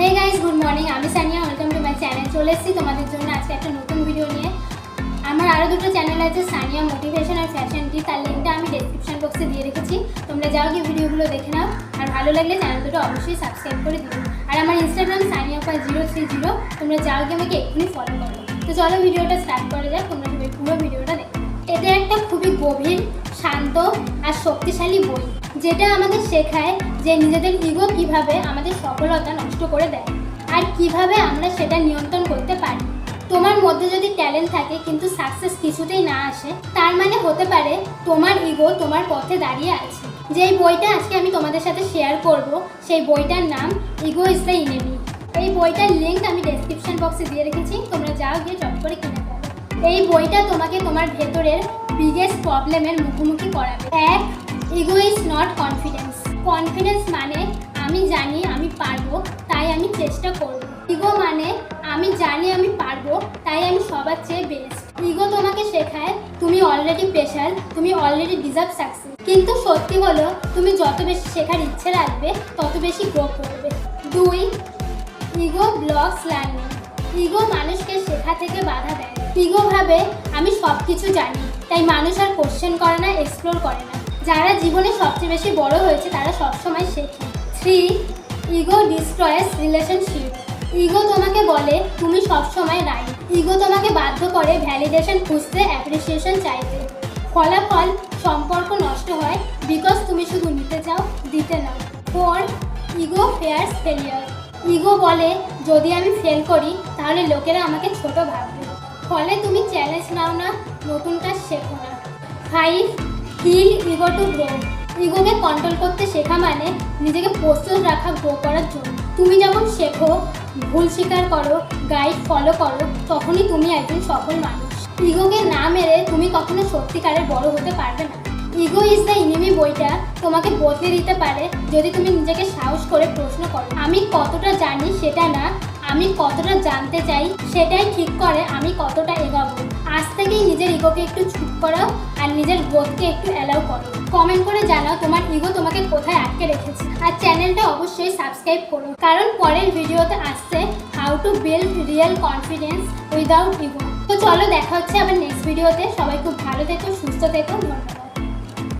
Hey guys good morning আমি Sania welcome to my channel চলে এসেছি তোমাদের জন্য আজকে একটা নতুন ভিডিও নিয়ে। আমার আরও দুটো চ্যানেল আছে, সানিয়া মোটিভেশন আর ফ্যাশন টি তার লিঙ্কটা আমি ডেসক্রিপশন বক্সে দিয়ে রেখেছি। তোমরা যাও গিয়ে ভিডিওগুলো দেখে নাও। আর ভালো লাগলে চ্যানেল দুটো অবশ্যই সাবস্ক্রাইব করে দিও। আর আমার Instagram Sania pi zero three zero তোমরা যাও গিয়ে আমাকে এক্ষুনি ফলো করো। তো চলো ভিডিওটা স্টার্ট করা যাক। তোমরা পুরো ভিডিওটা দেখো। এটা একটা খুবই গভীর, শান্ত আর শক্তিশালী বই। যেটা আমাদের শেখায় যে নিজেদের ইগো কীভাবে আমাদের সফলতা নষ্ট করে দেয় আর কীভাবে আমরা সেটা নিয়ন্ত্রণ করতে পারি। তোমার মধ্যে যদি ট্যালেন্ট থাকে কিন্তু সাকসেস কিছুতেই না আসে, তার মানে হতে পারে তোমার ইগো তোমার পথে দাঁড়িয়ে আছে। যেই বইটা আজকে আমি তোমাদের সাথে শেয়ার করব, সেই বইটার নাম ইগো ইজ দ্য ইনেমি এই বইটার লিঙ্ক আমি ডেসক্রিপশন বক্সে দিয়ে রেখেছি, তোমরা যাও গিয়ে চট করে কিনে ফেলো এই বইটা তোমাকে তোমার ভেতরের বিগেস্ট প্রবলেমের মুখোমুখি করাবে। এক ego is not confidence confidence মানে আমি জানি আমি পারব, তাই আমি চেষ্টা করব। ইগো মানে আমি জানি আমি পারব, তাই আমি সবার চেয়ে বেস্ট ইগো তোমাকে শেখায়, তুমি অলরেডি স্পেশাল তুমি অলরেডি ডিজার্ভ সাকসেস কিন্তু সত্যি হলো তুমি যত বেশি শেখার ইচ্ছে রাখবে, তত বেশি গ্রো করবে। দুই ইগো ব্লকস লার্নিং ইগো মানুষকে শেখা থেকে বাধা দেয়। ইগো ভাবে, আমি সব কিছু জানি, তাই মানুষ আর কোশ্চেন করে না এক্সপ্লোর করে না। যারা জীবনে সবচেয়ে বেশি বড় হয়েছে, তারা সবসময় শেখে three ego destroys relationship ego তোমাকে বলে, তুমি সবসময় রাইট ইগো তোমাকে বাধ্য করে ভ্যালিডেশন খুঁজতে অ্যাপ্রিসিয়েশন চাইতে। ফলাফল, সম্পর্ক নষ্ট হয় বিকজ তুমি শুধু নিতে চাও, দিতে নাও four ego fears failure ego বলে, যদি আমি ফেল করি, তাহলে লোকেরা আমাকে ছোট ভাববে। ফলে তুমি চ্যালেঞ্জ নাও না, নতুনটা শেখো না। Five heal ego to grow. ইগোকে control করতে শেখা মানে নিজেকে প্রস্তুত রাখা গ্রো করার জন্য। তুমি যখন শেখো, ভুল স্বীকার করো গাইড ফলো করো, তখনই তুমি একজন সফল মানুষ। ইগোকে না মেরে তুমি কখনো সত্যিকারের বড় হতে পারবে না। ইগো ইজ দ্য ইনিমি বইটা তোমাকে বদলে দিতে পারে যদি তুমি নিজেকে সাহস করে প্রশ্ন করো। আমি কতটা জানি সেটা না, আমি কতটা জানতে চাই সেটাই ঠিক করে আমি কতটা থেকেই নিজের ইগোকে একটু চুপ করাও আর নিজের বোধকে একটু অ্যালাউ করো। কমেন্ট করে জানাও তোমার ইগো তোমাকে কোথায় আটকে রেখেছে। আর চ্যানেলটা অবশ্যই সাবস্ক্রাইব করো। কারণ পরের ভিডিওতে আসছে how to build real confidence without ego তো চলো দেখা হচ্ছে আবার নেক্সট ভিডিওতে সবাই খুব ভালো থেকো, সুস্থ থেকো, ধন্যবাদ।